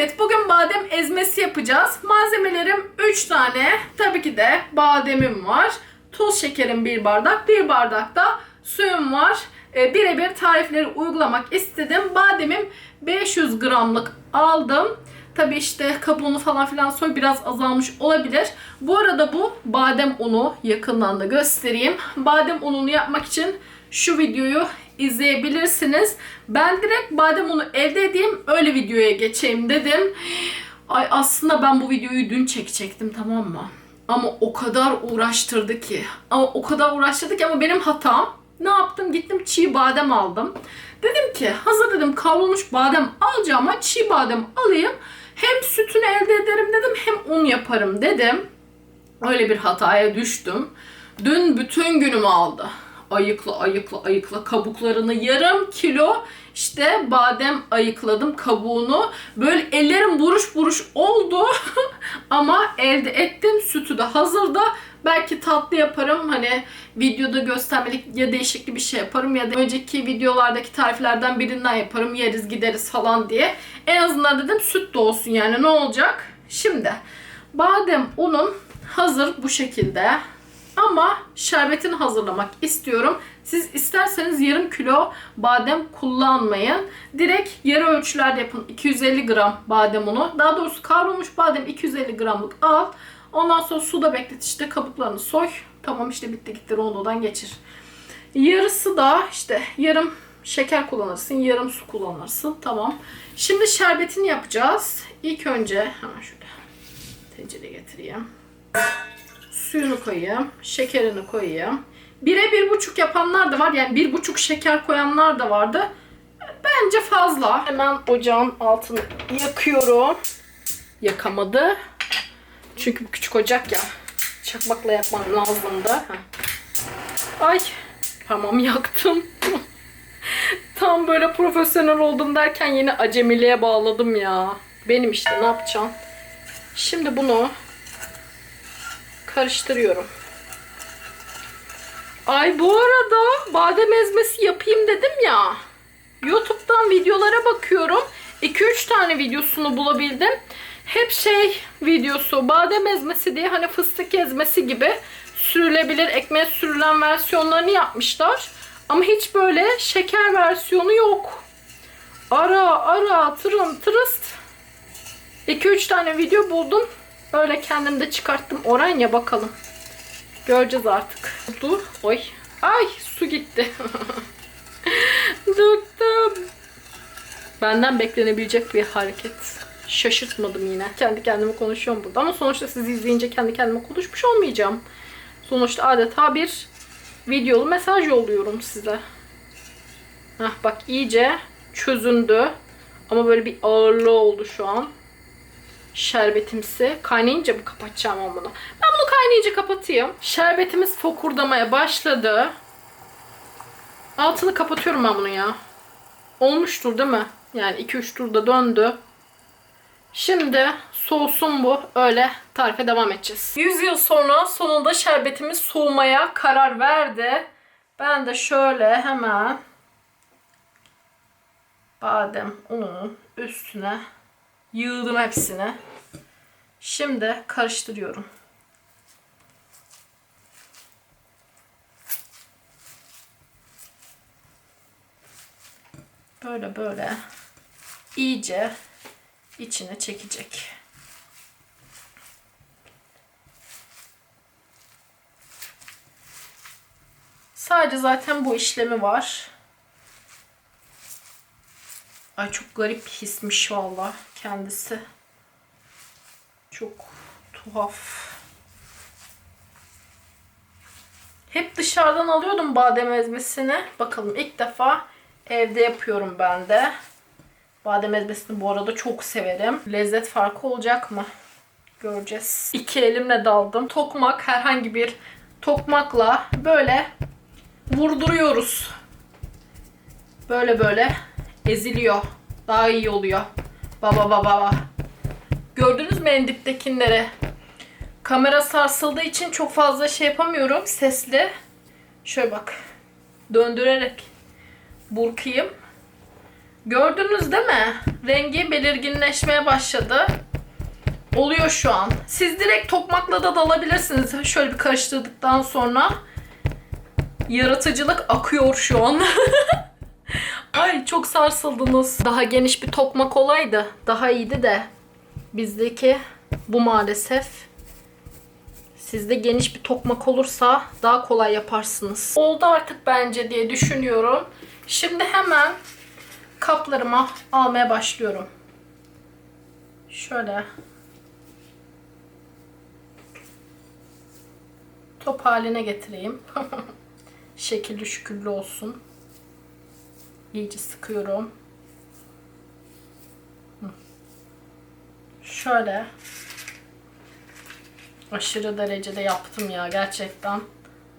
Evet bugün badem ezmesi yapacağız. Malzemelerim 3 tane. Tabii ki de bademim var. Tuz şekerim 1 bardak. 1 bardak da suyum var. E, Birebir tarifleri uygulamak istedim. Bademim 500 gramlık aldım. Tabii işte kabuğunu falan filan soy biraz azalmış olabilir. Bu arada bu badem unu yakından da göstereyim. Badem ununu yapmak için şu videoyu izleyebilirsiniz. Ben direkt badem unu elde edeyim öyle videoya geçeyim dedim. Ay aslında ben bu videoyu dün çekecektim tamam mı? Ama o kadar uğraştırdı ki. Ama o kadar uğraştırdı ki ama benim hatam. Ne yaptım? Gittim çiğ badem aldım. Dedim ki hazır dedim kavrulmuş badem alacağıma çiğ badem alayım. Hem sütünü elde ederim dedim hem un yaparım dedim. Öyle bir hataya düştüm. Dün bütün günümü aldı. Ayıkla ayıkla ayıkla kabuklarını yarım kilo işte badem ayıkladım kabuğunu. Böyle ellerim buruş buruş oldu. Ama elde ettim. Sütü de hazırda. Belki tatlı yaparım. Hani videoda göstermelik ya değişikli bir şey yaparım ya da önceki videolardaki tariflerden birinden yaparım. Yeriz gideriz falan diye. En azından dedim süt de olsun yani ne olacak? Şimdi badem unum hazır bu şekilde. Ama şerbetini hazırlamak istiyorum. Siz isterseniz yarım kilo badem kullanmayın. Direkt yarı ölçülerde yapın. 250 gram badem unu. Daha doğrusu kavrulmuş badem 250 gramlık al. Ondan sonra suda beklet işte kabuklarını soy. Tamam işte bitti gitti rondodan geçir. Yarısı da işte yarım şeker kullanırsın, yarım su kullanırsın. Tamam. Şimdi şerbetini yapacağız. İlk önce hemen şöyle tencere getireyim. Suyunu koyayım, şekerini koyayım. Bire bir buçuk yapanlar da var. Yani bir buçuk şeker koyanlar da vardı. Bence fazla. Hemen ocağın altını yakıyorum. Yakamadı. Çünkü küçük ocak ya. Çakmakla yapmam lazımdı. Ay tamam yaktım. Tam böyle profesyonel oldum derken yine acemiliğe bağladım ya. Benim işte ne yapacağım. Şimdi bunu karıştırıyorum. Ay bu arada badem ezmesi yapayım dedim ya. YouTube'dan videolara bakıyorum. 2-3 tane videosunu bulabildim. Hep şey videosu badem ezmesi diye hani fıstık ezmesi gibi sürülebilir ekmeğe sürülen versiyonlarını yapmışlar. Ama hiç böyle şeker versiyonu yok. Ara ara tırın tırıst. 2-3 tane video buldum. Öyle kendim de çıkarttım. Oranya bakalım. Göreceğiz artık. Dur. Oy. Ay su gitti. Döktüm. Benden beklenebilecek bir hareket. Şaşırtmadım yine. Kendi kendime konuşuyorum burada. Ama sonuçta sizi izleyince kendi kendime konuşmuş olmayacağım. Sonuçta adeta bir videolu mesaj yolluyorum size. Hah bak iyice çözündü. Ama böyle bir ağırlığı oldu şu an. Şerbetimsi. Kaynayınca mı kapatacağım ben bunu? Ben bunu kaynayınca kapatayım. Şerbetimiz fokurdamaya başladı. Altını kapatıyorum ben bunu ya. Olmuştur değil mi? Yani 2-3 turda döndü. Şimdi soğusun bu. Öyle tarife devam edeceğiz. 100 yıl sonra sonunda şerbetimiz soğumaya karar verdi. Ben de şöyle hemen badem ununun üstüne yığdım hepsini. Şimdi karıştırıyorum. Böyle böyle iyice içine çekecek. Sadece zaten bu işlemi var. Ay çok garip hismiş valla kendisi. Çok tuhaf. Hep dışarıdan alıyordum badem ezmesini. Bakalım ilk defa evde yapıyorum ben de. Badem ezmesini bu arada çok severim. Lezzet farkı olacak mı? Göreceğiz. İki elimle daldım. Tokmak herhangi bir tokmakla böyle vurduruyoruz. Böyle böyle eziliyor. Daha iyi oluyor. Baba baba baba. Gördünüz mü en diptekileri? Kamera sarsıldığı için çok fazla şey yapamıyorum sesli. Şöyle bak. Döndürerek burkayım. Gördünüz değil mi? Rengi belirginleşmeye başladı. Oluyor şu an. Siz direkt tokmakla da dalabilirsiniz. Şöyle bir karıştırdıktan sonra. Yaratıcılık akıyor şu an. Ay çok sarsıldınız. Daha geniş bir tokmak olaydı. Daha iyiydi de. Bizdeki bu maalesef. Sizde geniş bir tokmak olursa daha kolay yaparsınız. Oldu artık bence diye düşünüyorum. Şimdi hemen kaplarıma almaya başlıyorum. Şöyle top haline getireyim. Şekilli şükürlü olsun. İyice sıkıyorum. Şöyle aşırı derecede yaptım ya gerçekten.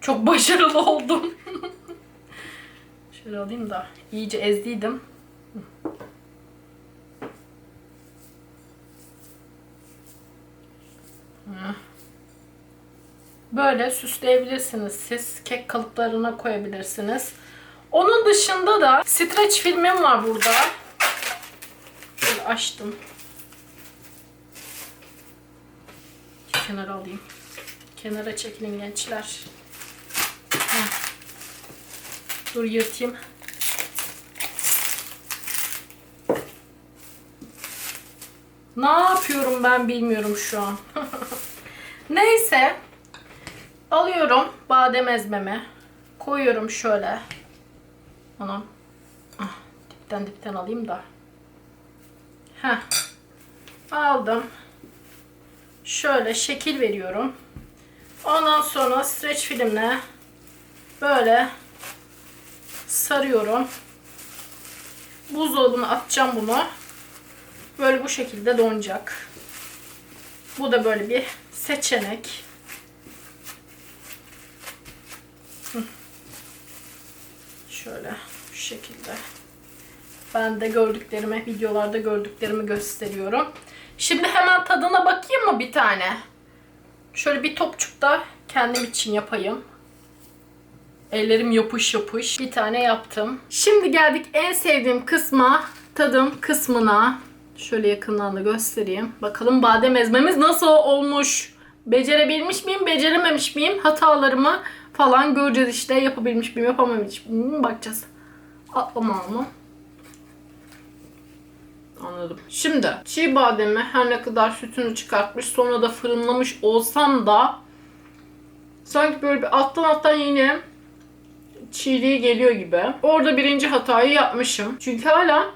Çok başarılı oldum. Şöyle alayım da iyice ezdiydim. Böyle süsleyebilirsiniz siz. Kek kalıplarına koyabilirsiniz. Onun dışında da streç filmim var burada. Şöyle açtım. Kenara alayım. Kenara çekilin gençler. Dur yırtayım. Ne yapıyorum ben bilmiyorum şu an. Neyse. Alıyorum badem ezmemi. Koyuyorum şöyle. Anam. Ah, dipten dipten alayım da. Heh. Aldım. Şöyle şekil veriyorum. Ondan sonra streç filmle böyle sarıyorum. Buzdolabına atacağım bunu. Böyle bu şekilde donacak. Bu da böyle bir seçenek. Şöyle şu şekilde. Ben de gördüklerimi, videolarda gördüklerimi gösteriyorum. Şimdi hemen tadına bakayım mı bir tane? Şöyle bir topçuk da kendim için yapayım. Ellerim yapış yapış. Bir tane yaptım. Şimdi geldik en sevdiğim kısma. Tadım kısmına. Şöyle yakından da göstereyim. Bakalım badem ezmemiz nasıl olmuş? Becerebilmiş miyim, becerememiş miyim? Hatalarımı falan göreceğiz işte. Yapabilmiş miyim, yapamamış mıyım? Bakacağız. Atlama mı? Anladım. Şimdi çiğ bademi her ne kadar sütünü çıkartmış sonra da fırınlamış olsam da sanki böyle bir alttan alttan yine çiğliği geliyor gibi. Orada birinci hatayı yapmışım. Çünkü hala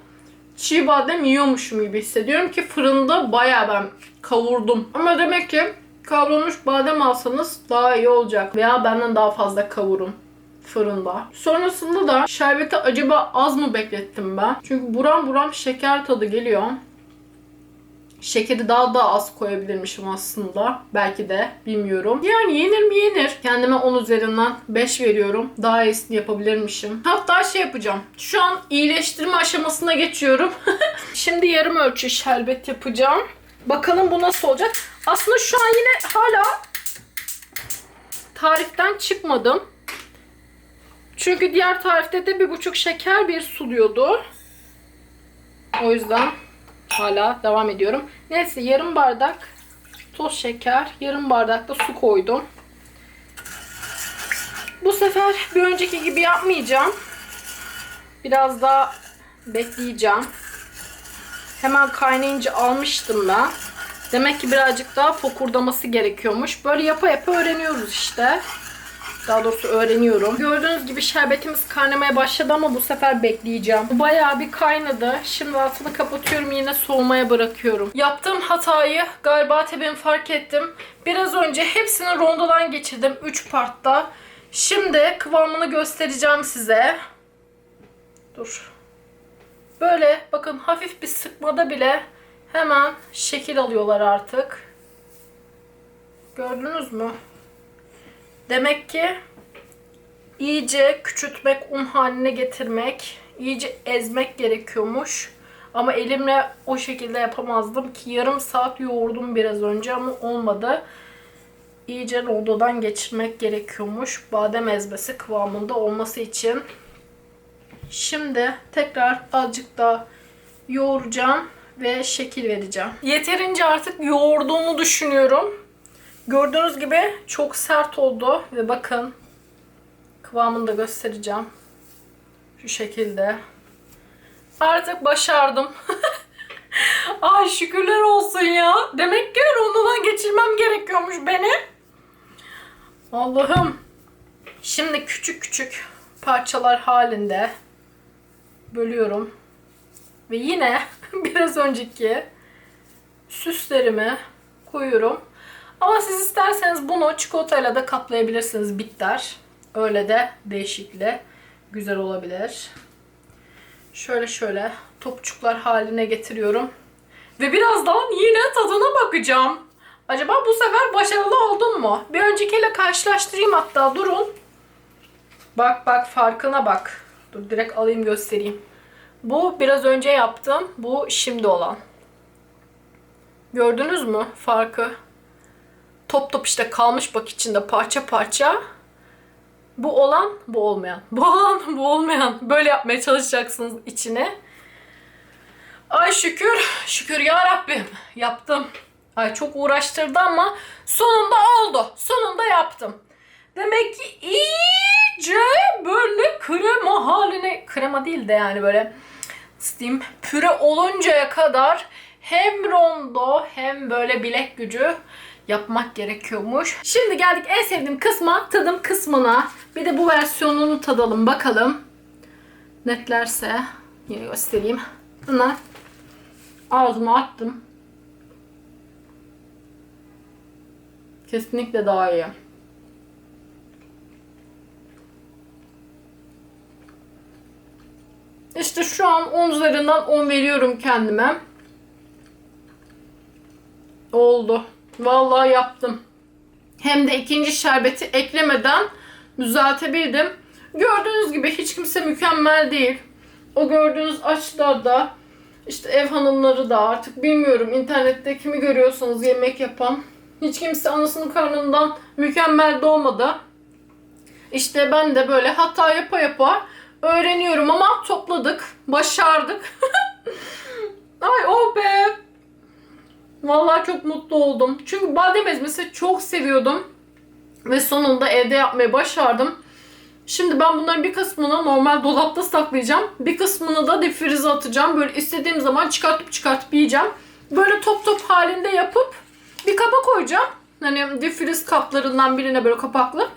çiğ badem yiyormuşum gibi hissediyorum ki fırında bayağı ben kavurdum. Ama demek ki kavrulmuş badem alsanız daha iyi olacak. Veya benden daha fazla kavurun fırında. Sonrasında da şerbeti acaba az mı beklettim ben? Çünkü buram buram şeker tadı geliyor. Şekeri daha da az koyabilirmişim aslında. Belki de bilmiyorum. Yani yenir mi yenir. Kendime 10 üzerinden 5 veriyorum. Daha iyisini yapabilirmişim. Hatta şey yapacağım. Şu an iyileştirme aşamasına geçiyorum. Şimdi yarım ölçü şerbet yapacağım. Bakalım bu nasıl olacak. Aslında şu an yine hala tariften çıkmadım. Çünkü diğer tarifte de bir buçuk şeker bir su diyordu. O yüzden hala devam ediyorum. Neyse yarım bardak toz şeker, yarım bardak da su koydum. Bu sefer bir önceki gibi yapmayacağım. Biraz daha bekleyeceğim. Hemen kaynayınca almıştım ben. Demek ki birazcık daha fokurdaması gerekiyormuş. Böyle yapa yapa öğreniyoruz işte. Daha doğrusu öğreniyorum. Gördüğünüz gibi şerbetimiz kaynamaya başladı ama bu sefer bekleyeceğim. Bu bayağı bir kaynadı. Şimdi altını kapatıyorum yine soğumaya bırakıyorum. Yaptığım hatayı galiba tabii fark ettim. Biraz önce hepsini rondodan geçirdim 3 partta. Şimdi kıvamını göstereceğim size. Dur. Böyle bakın hafif bir sıkmada bile hemen şekil alıyorlar artık. Gördünüz mü? Demek ki iyice küçültmek, un haline getirmek, iyice ezmek gerekiyormuş. Ama elimle o şekilde yapamazdım ki yarım saat yoğurdum biraz önce ama olmadı. İyice rondodan geçirmek gerekiyormuş. Badem ezmesi kıvamında olması için. Şimdi tekrar azıcık daha yoğuracağım ve şekil vereceğim. Yeterince artık yoğurduğumu düşünüyorum. Gördüğünüz gibi çok sert oldu ve bakın kıvamını da göstereceğim. Şu şekilde. Artık başardım. Ay şükürler olsun ya. Demek ki rondodan geçirmem gerekiyormuş beni. Allah'ım. Şimdi küçük küçük parçalar halinde bölüyorum. Ve yine biraz önceki süslerimi koyuyorum. Ama siz isterseniz bunu çikolatayla da kaplayabilirsiniz bitter. Öyle de değişikli güzel olabilir. Şöyle şöyle topçuklar haline getiriyorum. Ve birazdan yine tadına bakacağım. Acaba bu sefer başarılı oldun mu? Bir öncekiyle karşılaştırayım hatta durun. Bak bak farkına bak. Dur direkt alayım göstereyim. Bu biraz önce yaptım. Bu şimdi olan. Gördünüz mü farkı? Top top işte kalmış bak içinde parça parça. Bu olan, bu olmayan. Bu olan, bu olmayan. Böyle yapmaya çalışacaksınız içine. Ay şükür, şükür ya Rabbim. Yaptım. Ay çok uğraştırdı ama sonunda oldu. Sonunda yaptım. Demek ki iyice böyle krema haline, krema değil de yani böyle diyeyim, püre oluncaya kadar hem rondo hem böyle bilek gücü yapmak gerekiyormuş. Şimdi geldik en sevdiğim kısma, tadım kısmına. Bir de bu versiyonunu tadalım bakalım. Netlerse yine göstereyim. Bunu ağzıma attım. Kesinlikle daha iyi. İşte şu an 10 üzerinden 10 veriyorum kendime. Oldu. Vallahi yaptım. Hem de ikinci şerbeti eklemeden düzeltebildim. Gördüğünüz gibi hiç kimse mükemmel değil. O gördüğünüz açlar da işte ev hanımları da artık bilmiyorum internette kimi görüyorsanız yemek yapan hiç kimse anasının karnından mükemmel doğmadı. İşte ben de böyle hata yapa yapa öğreniyorum ama topladık, başardık. Ay oh be. Vallahi çok mutlu oldum. Çünkü badem ezmesi çok seviyordum. Ve sonunda evde yapmayı başardım. Şimdi ben bunların bir kısmını normal dolapta saklayacağım. Bir kısmını da difrize atacağım. Böyle istediğim zaman çıkartıp çıkartıp yiyeceğim. Böyle top top halinde yapıp bir kaba koyacağım. Hani difriz kaplarından birine böyle kapaklı.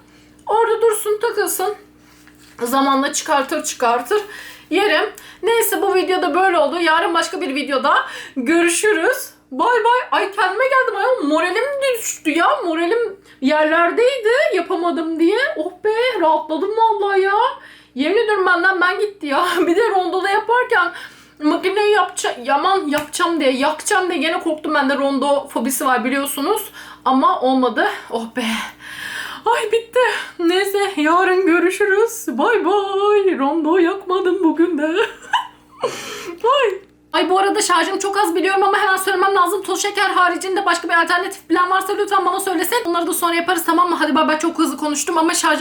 Orada dursun takılsın. Zamanla çıkartır çıkartır yerim. Neyse bu videoda böyle oldu. Yarın başka bir videoda görüşürüz. Bay bay. Ay kendime geldim ayol. Moralim düştü ya. Moralim yerlerdeydi yapamadım diye. Oh be rahatladım vallahi ya. Yemin ediyorum benden ben gitti ya. Bir de rondoda yaparken makineyi yapacağım, yaman yapacağım diye, yakacağım diye gene korktum. Bende rondo fobisi var biliyorsunuz. Ama olmadı. Oh be. Ay bitti. Neyse yarın görüşürüz. Bay bay. Rondo yakmadım bugün de. Ay. Ay bu arada şarjım çok az biliyorum ama hemen söylemem lazım. Toz şeker haricinde başka bir alternatif plan varsa lütfen bana söylesin. Onları da sonra yaparız tamam mı? Hadi bay bay çok hızlı konuştum ama şarjım